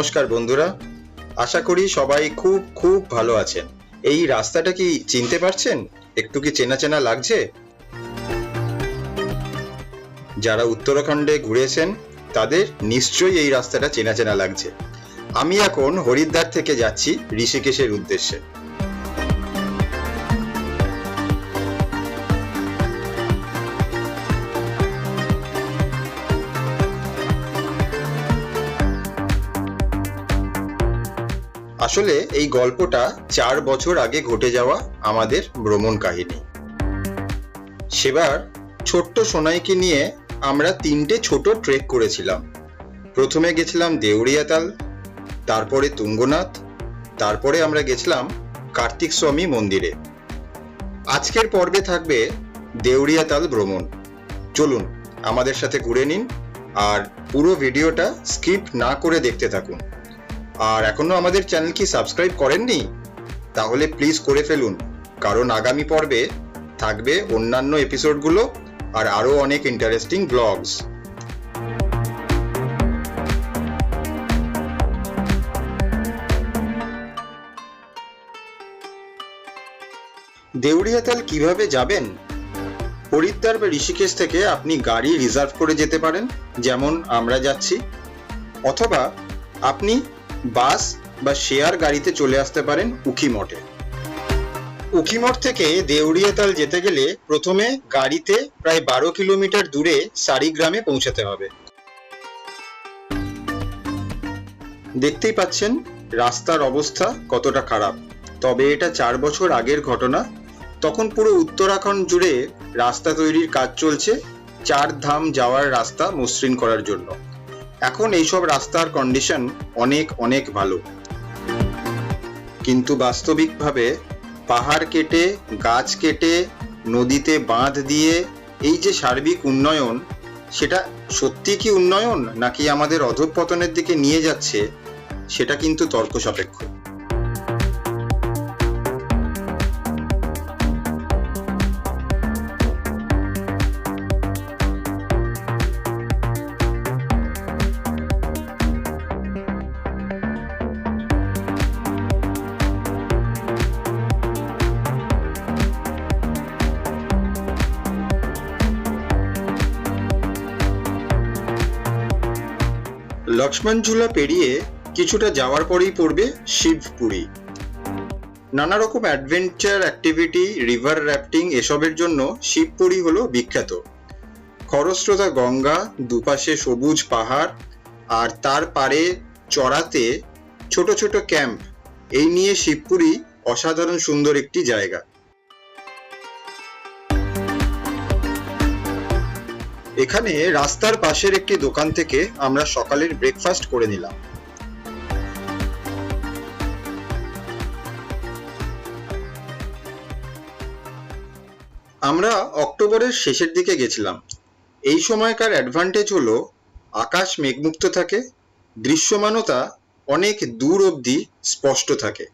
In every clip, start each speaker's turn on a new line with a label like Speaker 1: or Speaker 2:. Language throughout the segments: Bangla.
Speaker 1: নমস্কার বন্ধুরা। আশা করি সবাই খুব খুব ভালো আছেন। এই রাস্তাটা কি চিনতে পারছেন? একটু কি চেনা চেনা লাগছে? যারা উত্তরাখণ্ডে ঘুরেছেন, তাদের নিশ্চয়ই এই রাস্তাটা চেনা চেনা লাগছে। আমি এখন হরিদ্বার থেকে যাচ্ছি ঋষিকেশের উদ্দেশ্যে। আসলে এই গল্পটা চার বছর আগে ঘটে যাওয়া আমাদের ভ্রমণ কাহিনী। সেবার ছোট্ট সোনাইকে নিয়ে আমরা তিনটে ছোট ট্রেক করেছিলাম। প্রথমে গেছিলাম দেউড়িয়াতাল, তারপরে তুঙ্গনাথ, তারপরে আমরা গেছিলাম কার্তিক স্বামী মন্দিরে। আজকের পর্বে থাকবে দেউড়িয়াতাল ভ্রমণ। চলুন, আমাদের সাথে ঘুরে নিন আর পুরো ভিডিওটা স্কিপ না করে দেখতে থাকুন। আর এখনও আমাদের চ্যানেল কি সাবস্ক্রাইব করেননি? তাহলে প্লিজ করে ফেলুন। কারণ আগামী পর্বে থাকবে অন্যান্য এপিসোডগুলো আর আরও অনেক ইন্টারেস্টিং ব্লগস দেউড়িয়াতাল কীভাবে যাবেন? হরিদ্বার বা ঋষিকেশ থেকে আপনি গাড়ি রিজার্ভ করে যেতে পারেন, যেমন আমরা যাচ্ছি, অথবা আপনি বাস বা শেয়ার গাড়িতে চলে আসতে পারেন উখিমঠে উখিমঠ থেকে দেউড়িয়াতাল যেতে গেলে প্রথমে গাড়িতে প্রায় বারো কিলোমিটার দূরে সারিগ্রামে পৌঁছাতে হবে। দেখতেই পাচ্ছেন, রাস্তার অবস্থা কতটা খারাপ। তবে এটা চার বছর আগের ঘটনা। তখন পুরো উত্তরাখণ্ড জুড়ে রাস্তা তৈরির কাজ চলছে, চার ধাম যাওয়ার রাস্তা মসৃণ করার জন্য। এখন এইসব রাস্তার কন্ডিশন অনেক অনেক ভালো। কিন্তু বাস্তবিকভাবে পাহাড় কেটে, গাছ কেটে, নদীতে বাঁধ দিয়ে এই যে সার্বিক উন্নয়ন, সেটা সত্যি কি উন্নয়ন? নাকি আমাদের অধঃপতনের দিকে নিয়ে যাচ্ছে, সেটা কিন্তু তর্ক সাপেক্ষ লক্ষ্মণ ঝুলা পেরিয়ে কিছুটা যাওয়ার পরেই পড়বে শিবপুরী। নানা রকম অ্যাডভেঞ্চার অ্যাক্টিভিটি রিভার র্যাফটিং এসবের জন্য শিবপুরী হলো বিখ্যাত। খরস্রোতা গঙ্গা, দুপাশে সবুজ পাহাড়, আর তার পারে চড়াতে ছোট ছোট ক্যাম্প। এই নিয়ে শিবপুরি অসাধারণ সুন্দর একটি জায়গা। এখানে রাস্তার পাশের একটি দোকান থেকে আমরা সকালের ব্রেকফাস্ট করে নিলাম। আমরা অক্টোবরের শেষের দিকে গেছিলাম। এই সময়কার অ্যাডভান্টেজ হলো, আকাশ মেঘমুক্ত থাকে, দৃশ্যমানতা অনেক দূর অবধি স্পষ্ট থাকে।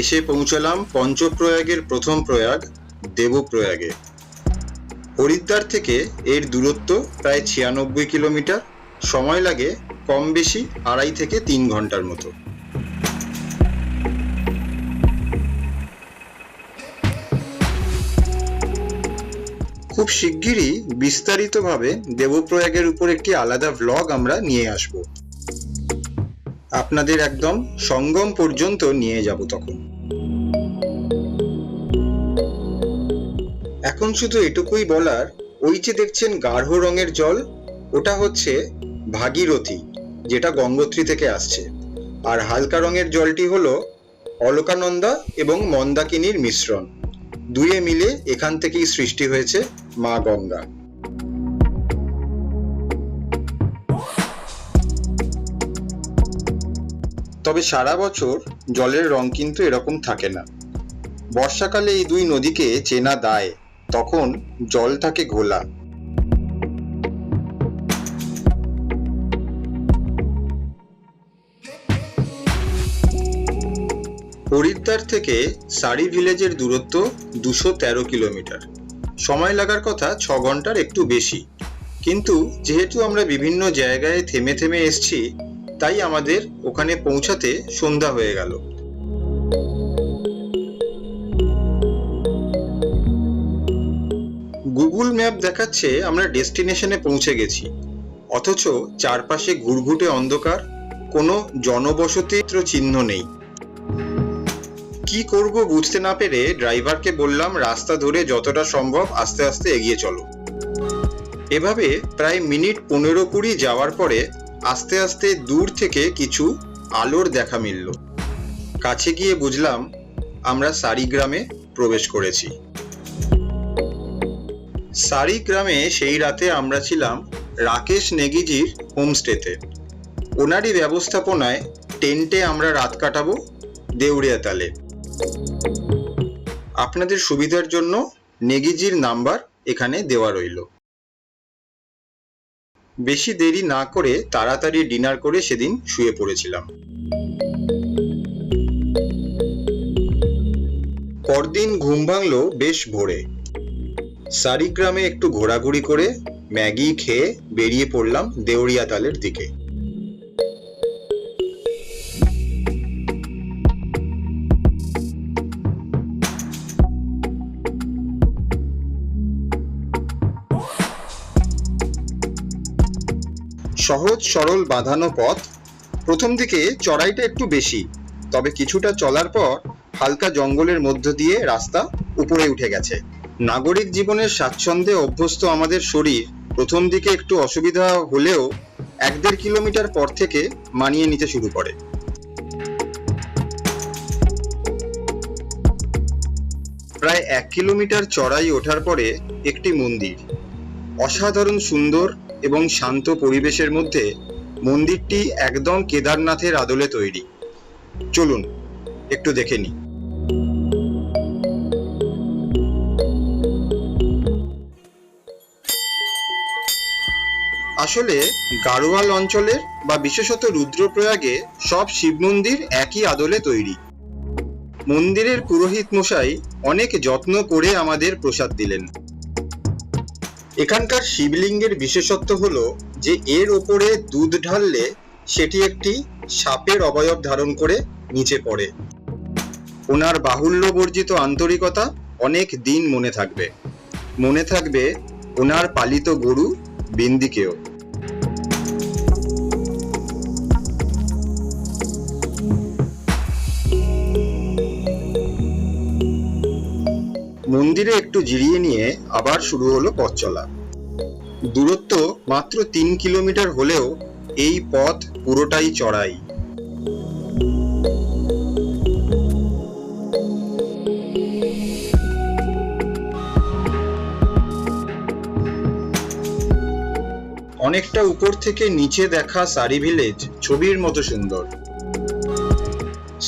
Speaker 1: এসে পৌঁছলাম পঞ্চপ্রয়াগের প্রথম প্রয়াগ, দেবপ্রয়াগে। হরিদ্বার থেকে এর দূরত্ব প্রায় ছিয়ানব্বই কিলোমিটার, সময় লাগে কম বেশি আড়াই থেকে তিন ঘণ্টার মতো। খুব শিগগিরই বিস্তারিতভাবে দেবপ্রয়াগের উপর একটি আলাদা ভ্লগ আমরা নিয়ে আসব। আপনাদের একদম সঙ্গম পর্যন্ত নিয়ে যাব তখন। এখন শুধু এটুকুই বলার, ওই যে দেখছেন গাঢ় রঙের জল, ওটা হচ্ছে ভাগীরথী, যেটা গঙ্গোত্রী থেকে আসছে। আর হালকা রঙের জলটি হলো অলকানন্দা এবং মন্দাকিনীর মিশ্রণ। দুয়ে মিলে এখান থেকেই সৃষ্টি হয়েছে মা গঙ্গা। তবে সারা বছর জলের রং কিন্তু এরকম থাকে না। বর্ষাকালে এই দুই নদীকে চেনা দায়। তখন জল থাকে ঘোলা হরিদ্বার থেকে সারি ভিলেজের দূরত্ব দুশো তেরো কিলোমিটার। সময় লাগার কথা ছ ঘণ্টার একটু বেশি। কিন্তু যেহেতু আমরা বিভিন্ন জায়গায় থেমে থেমে এসছি, তাই আমাদের ওখানে পৌঁছাতে সন্ধ্যা হয়ে গেল। গুগল ম্যাপ দেখাচ্ছে আমরা ডেস্টিনেশনে পৌঁছে গেছি। অথচ চারপাশে ঘুরঘুটে অন্ধকার, কোনো জনবসতির চিহ্ন নেই। কি করব বুঝতে না পেরে ড্রাইভারকে বললাম, রাস্তা ধরে যতটা সম্ভব আস্তে আস্তে এগিয়ে চলো। এভাবে প্রায় মিনিট পনেরো কুড়ি যাওয়ার পরে আস্তে আস্তে দূর থেকে কিছু আলোর দেখা মিলল। কাছে গিয়ে বুঝলাম, আমরা সারিগ্রামে প্রবেশ করেছি। সারি গ্রামে সেই রাতে আমরা ছিলাম রাকেশ নেগিজির হোমস্টেতে। ওনারই ব্যবস্থাপনায় টেন্টে আমরা রাত কাটাবো দেউড়িয়া তালে। আপনাদের সুবিধার জন্য নেগিজির নাম্বার এখানে দেওয়া রইল। বেশি দেরি না করে তাড়াতাড়ি ডিনার করে সেদিন শুয়ে পড়েছিলাম। পরদিন ঘুম ভাঙলো বেশ ভোরে। সারিগ্রামে একটু ঘোরাঘুরি করে ম্যাগি খেয়ে বেরিয়ে পড়লাম দেউড়িয়া তালের দিকে। সহজ সরল বাঁধানো পথ, প্রথম দিকে চড়াইটা একটু বেশি, তবে কিছুটা চলার পর হালকা জঙ্গলের মধ্য দিয়ে রাস্তা উপরে উঠে গেছে। নাগরিক জীবনের স্বাচ্ছন্দ্যে অভ্যস্ত আমাদের শরীর প্রথম দিকে একটু অসুবিধা হলেও এক দেড় কিলোমিটার পর থেকে মানিয়ে নিতে শুরু করে। প্রায় এক কিলোমিটার চড়াই ওঠার পরে একটি মন্দির। অসাধারণ সুন্দর এবং শান্ত পরিবেশের মধ্যে মন্দিরটি একদম কেদারনাথের আদলে তৈরি। চলুন, একটু দেখে নিই। আসলে গাড়োয়াল অঞ্চলের বা বিশেষত রুদ্রপ্রয়াগে সব শিব মন্দির একই আদলে তৈরি। মন্দিরের পুরোহিত মশাই অনেক যত্ন করে আমাদের প্রসাদ দিলেন। এখানকার শিবলিঙ্গের বিশেষত্ব হলো যে এর ওপরে দুধ ঢাললে সেটি একটি সাপের অবয়ব ধারণ করে নিচে পড়ে। ওনার বাহুল্য বর্জিত আন্তরিকতা অনেক দিন মনে থাকবে। মনে থাকবে ওনার পালিত গরু বিন্দিকেও। মন্দিরে একটু জিরিয়ে নিয়ে আবার শুরু হলো পথ চলা। দূরত্ব মাত্র তিন কিলোমিটার হলেও এই পথ পুরোটাই চড়াই। অনেকটা উপর থেকে নিচে দেখা সারি ভিলেজ, ছবির মতো সুন্দর।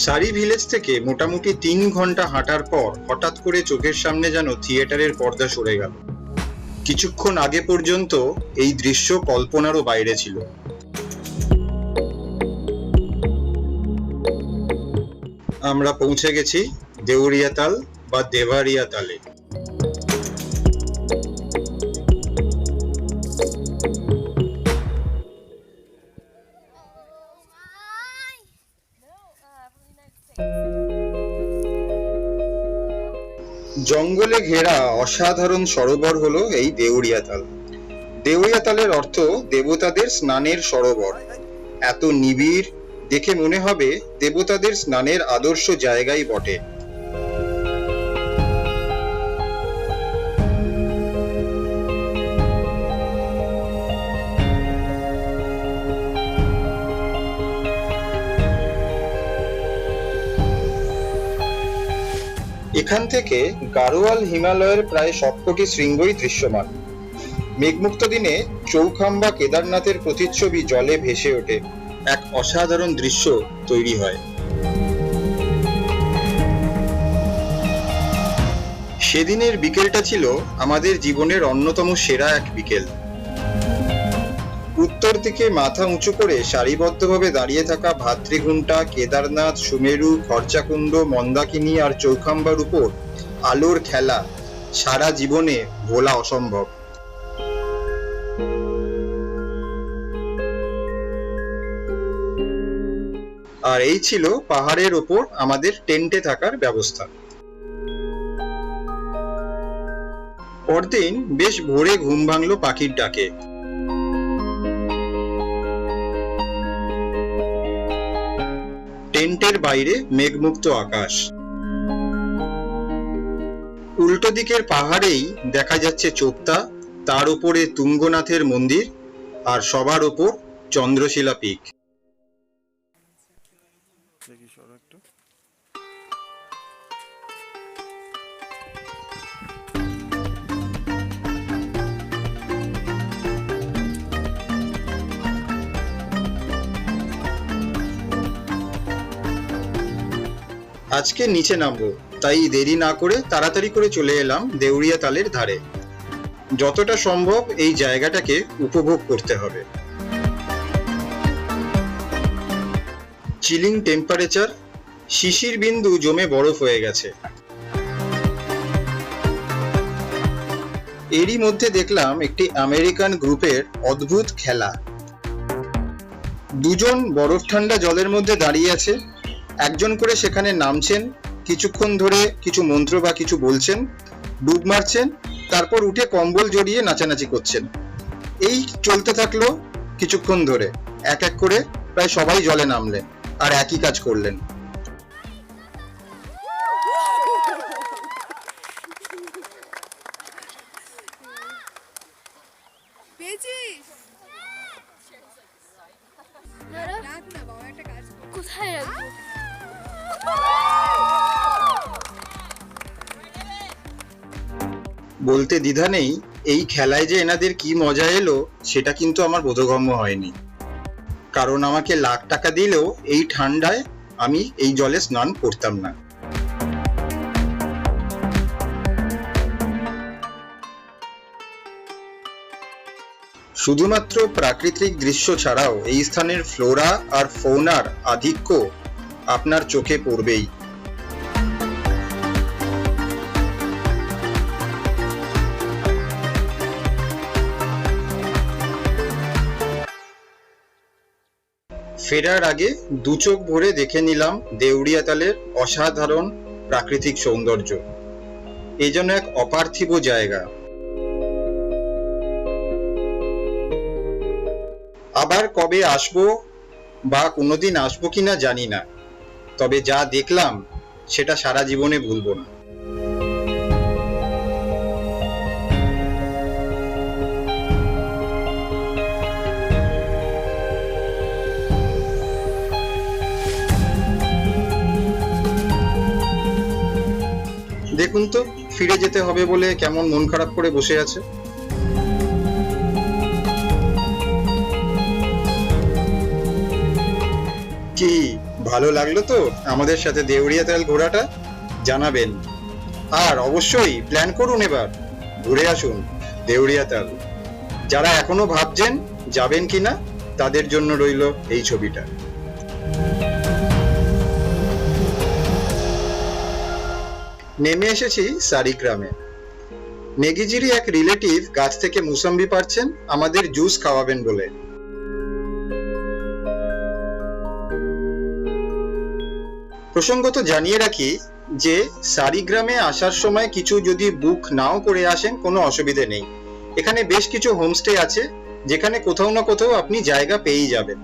Speaker 1: সারি ভিলেজ থেকে মোটামুটি তিন ঘণ্টা হাঁটার পর হঠাৎ করে চোখের সামনে যেন থিয়েটারের পর্দা সরে গেল। কিছুক্ষণ আগে পর্যন্ত এই দৃশ্য কল্পনারও বাইরে ছিল। আমরা পৌঁছে গেছি দেউরিয়াতাল বা দেভারিয়া জঙ্গলে ঘেরা অসাধারণ সরোবর হলো এই দেউরিয়া তাল। দেউরিয়া তালের অর্থ দেবতাদের স্নানের সরোবর। এত নিবিড়, দেখে মনে হবে দেবতাদের স্নানের আদর্শ জায়গাই বটে। এখান থেকে গারোয়াল হিমালয়ের প্রায় সবকটি শৃঙ্গই দৃশ্যমান। মেঘমুক্ত দিনে চৌখাম্বা কেদারনাথের প্রতিচ্ছবি জলে ভেসে ওঠে। এক অসাধারণ দৃশ্য তৈরি হয়। সেদিনের বিকেলটা ছিল আমাদের জীবনের অন্যতম সেরা এক বিকেল। উত্তর দিকে মাথা উঁচু করে সারিবদ্ধভাবে দাঁড়িয়ে থাকা ভাতৃঘুন্টা কেদারনাথ, সুমেরু, খরচাকুণ্ড, মন্দাকিনী আর চৌখাম্বার উপর আলোর খেলা সারা জীবনে ভোলা অসম্ভব। আর এই ছিল পাহাড়ের ওপর আমাদের টেন্টে থাকার ব্যবস্থা। পরদিন বেশ ভোরে ঘুম ভাঙলো পাখির ডাকে। টেন্টের বাইরে মেঘমুক্ত আকাশ। উল্টো দিকের পাহাড়েই দেখা যাচ্ছে চোপ্তা তার উপরে তুঙ্গনাথের মন্দির আর সবার উপর চন্দ্রশিলা পিক। আজকে নিচে নামবো, তাই দেরি না করে তাড়াতাড়ি করে চলে এলাম দেউড়িয়া তালের ধারে। যতটা সম্ভব এই জায়গাটাকে উপভোগ করতে হবে। চিলিং টেম্পারেচার শিশির বিন্দু জমে বরফ হয়ে গেছে। এরই মধ্যে দেখলাম একটি আমেরিকান গ্রুপের অদ্ভুত খেলা। দুজন বরফ ঠান্ডা জলের মধ্যে দাঁড়িয়ে আছে একজন করে সেখানে নামছেন, কিছুক্ষণ ধরে কিছু মন্ত্র বা কিছু বলছেন, ডুব মারছেন, তারপর উঠে কম্বল জড়িয়ে নাচানাচি করছেন। এই চলতে থাকল কিছুক্ষণ ধরে। এক এক করে প্রায় সবাই জলে নামলেন আর একই কাজ করলেন। বলতে দ্বিধা নেই, এই খেলায় যে এনাদের কি মজা এলো, সেটা কিন্তু আমার বোধগম্য হয়নি। কারণ আমাকে লাখ টাকা দিলেও এই ঠান্ডায় আমি এই জলে স্নান করতাম না। শুধুমাত্র প্রাকৃতিক দৃশ্য ছাড়াও এই স্থানের ফ্লোরা আর ফৌনার আধিক্য আপনার চোখে পড়বেই। ফেরার আগে দু চোখ ভরে দেখে নিলাম দেউড়িয়াতালের অসাধারণ প্রাকৃতিক সৌন্দর্য। এই যেন এক অপার্থিব জায়গা। আবার কবে আসব বা কোনোদিন আসব কিনা জানি না। তবে যা দেখলাম, সেটা সারা জীবনে ভুলবো না। দেখুন তো, ফিরে যেতে হবে বলে কেমন মন খারাপ করে বসে আছে। কি, ভালো লাগল তো? আমাদের সাথে দেউড়িয়া তেল ঘোরাটা জানাবেন। আর অবশ্যই প্ল্যান করুন এবার। ঘুরে আসুন, দেউড়িয়া তেল। যারা এখনও ভাবছেন যাবেন কিনা, তাদের জন্য রইল এই ছবিটা। নেমে এসেছি সারিগ্রামে। নেগিজিরই এক রিলেটিভ গাছ থেকে মুসাম্বি পারছেন, আমাদের জুস খাওয়াবেন বলে। প্রসঙ্গত জানিয়ে রাখি যে, সারিগ্রামে আসার সময় কিছু যদি বুক নাও করে আসেন, কোনো অসুবিধে নেই। এখানে বেশ কিছু হোমস্টে আছে, যেখানে কোথাও না কোথাও আপনি জায়গা পেয়েই যাবেন।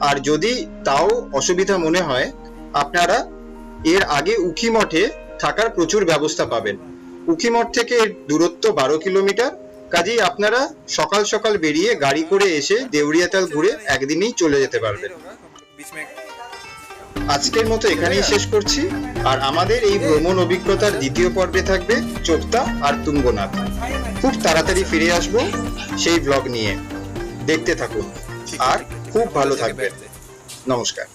Speaker 1: আর যদি তাও অসুবিধা মনে হয়, আপনারা এর আগে উখি মঠে থাকার প্রচুর ব্যবস্থা পাবেন। উকিমঠ থেকে দূরত্ব বারো কিলোমিটার। কাজেই আপনারা সকাল সকাল বেরিয়ে গাড়ি করে এসে দেউরিয়াতাল ঘুরে একদিনেই চলে যেতে পারবেন। আজকের মতো এখানেই শেষ করছি। আর আমাদের এই ভ্রমণ অভিজ্ঞতার দ্বিতীয় পর্বে থাকবে চোপতা আর তুঙ্গনাথ। খুব তাড়াতাড়ি ফিরে আসব সেই ব্লগ নিয়ে। দেখতে থাকুন। আর খুব ভালো থাকবেন। নমস্কার।